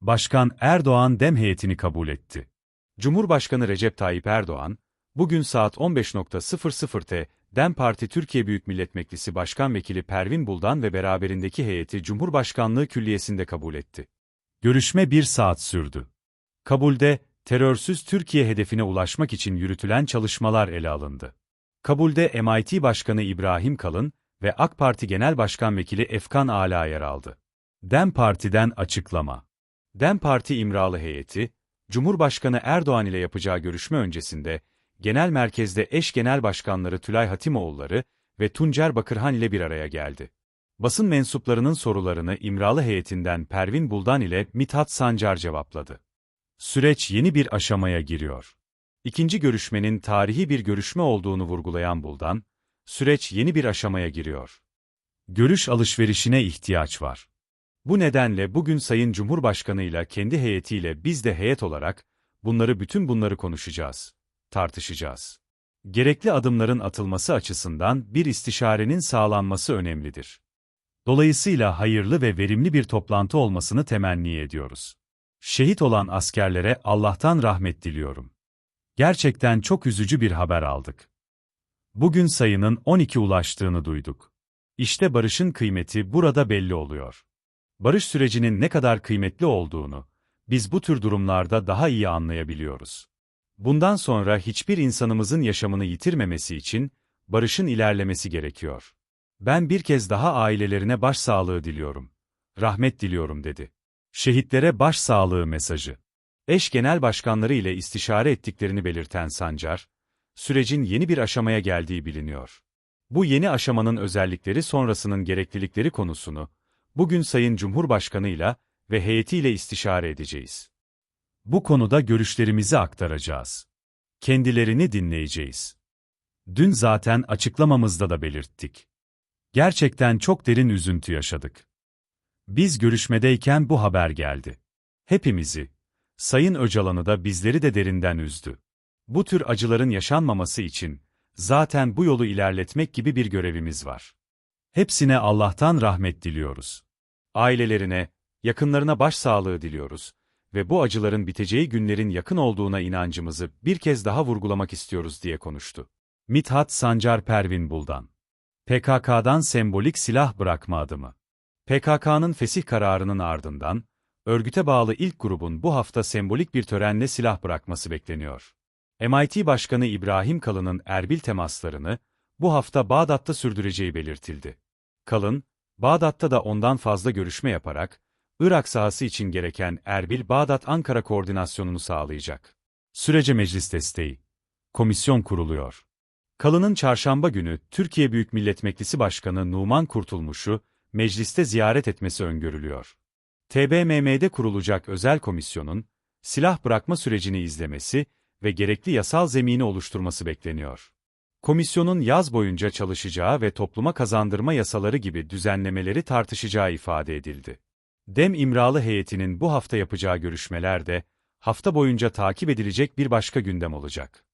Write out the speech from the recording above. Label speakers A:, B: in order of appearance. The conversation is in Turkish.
A: Başkan Erdoğan dem heyetini kabul etti. Cumhurbaşkanı Recep Tayyip Erdoğan, bugün saat 15.00'te DEM Parti Türkiye Büyük Millet Meclisi Başkan Vekili Pervin Buldan ve beraberindeki heyeti Cumhurbaşkanlığı Külliyesi'nde kabul etti. Görüşme bir saat sürdü. Kabulde, terörsüz Türkiye hedefine ulaşmak için yürütülen çalışmalar ele alındı. Kabulde MIT Başkanı İbrahim Kalın ve AK Parti Genel Başkan Vekili Efkan Ala yer aldı. DEM Parti'den açıklama. DEM Parti İmralı heyeti, Cumhurbaşkanı Erdoğan ile yapacağı görüşme öncesinde, genel merkezde eş genel başkanları Tülay Hatimoğulları ve Tuncer Bakırhan ile bir araya geldi. Basın mensuplarının sorularını İmralı heyetinden Pervin Buldan ile Mithat Sancar cevapladı. Süreç yeni bir aşamaya giriyor. İkinci görüşmenin tarihi bir görüşme olduğunu vurgulayan Buldan, süreç yeni bir aşamaya giriyor. Görüş alışverişine ihtiyaç var. Bu nedenle bugün Sayın Cumhurbaşkanı ile kendi heyetiyle biz de heyet olarak, bunları bütün bunları konuşacağız, tartışacağız. Gerekli adımların atılması açısından bir istişarenin sağlanması önemlidir. Dolayısıyla hayırlı ve verimli bir toplantı olmasını temenni ediyoruz. Şehit olan askerlere Allah'tan rahmet diliyorum. Gerçekten çok üzücü bir haber aldık. Bugün sayının 12 ulaştığını duyduk. İşte barışın kıymeti burada belli oluyor. Barış sürecinin ne kadar kıymetli olduğunu, biz bu tür durumlarda daha iyi anlayabiliyoruz. Bundan sonra hiçbir insanımızın yaşamını yitirmemesi için, barışın ilerlemesi gerekiyor. Ben bir kez daha ailelerine başsağlığı diliyorum. Rahmet diliyorum dedi. Şehitlere başsağlığı mesajı. Eş genel başkanları ile istişare ettiklerini belirten Sancar, sürecin yeni bir aşamaya geldiği biliniyor. Bu yeni aşamanın özellikleri sonrasının gereklilikleri konusunu, bugün Sayın Cumhurbaşkanı ile ve heyetiyle istişare edeceğiz. Bu konuda görüşlerimizi aktaracağız. Kendilerini dinleyeceğiz. Dün zaten açıklamamızda da belirttik. Gerçekten çok derin üzüntü yaşadık. Biz görüşmedeyken bu haber geldi. Hepimizi, Sayın Öcalan'ı da bizleri de derinden üzdü. Bu tür acıların yaşanmaması için, zaten bu yolu ilerletmek gibi bir görevimiz var. Hepsine Allah'tan rahmet diliyoruz. Ailelerine, yakınlarına başsağlığı diliyoruz ve bu acıların biteceği günlerin yakın olduğuna inancımızı bir kez daha vurgulamak istiyoruz diye konuştu. Mithat Sancar Pervin Buldan PKK'dan sembolik silah bırakma adımı. PKK'nın fesih kararının ardından, örgüte bağlı ilk grubun bu hafta sembolik bir törenle silah bırakması bekleniyor. MIT Başkanı İbrahim Kalın'ın Erbil temaslarını, bu hafta Bağdat'ta sürdüreceği belirtildi. Kalın, Bağdat'ta da ondan fazla görüşme yaparak, Irak sahası için gereken Erbil-Bağdat-Ankara koordinasyonunu sağlayacak. Sürece meclis desteği. Komisyon kuruluyor. Kalın'ın çarşamba günü Türkiye Büyük Millet Meclisi Başkanı Numan Kurtulmuş'u mecliste ziyaret etmesi öngörülüyor. TBMM'de kurulacak özel komisyonun, silah bırakma sürecini izlemesi ve gerekli yasal zemini oluşturması bekleniyor. Komisyonun yaz boyunca çalışacağı ve topluma kazandırma yasaları gibi düzenlemeleri tartışacağı ifade edildi. Dem İmralı heyetinin bu hafta yapacağı görüşmeler de, hafta boyunca takip edilecek bir başka gündem olacak.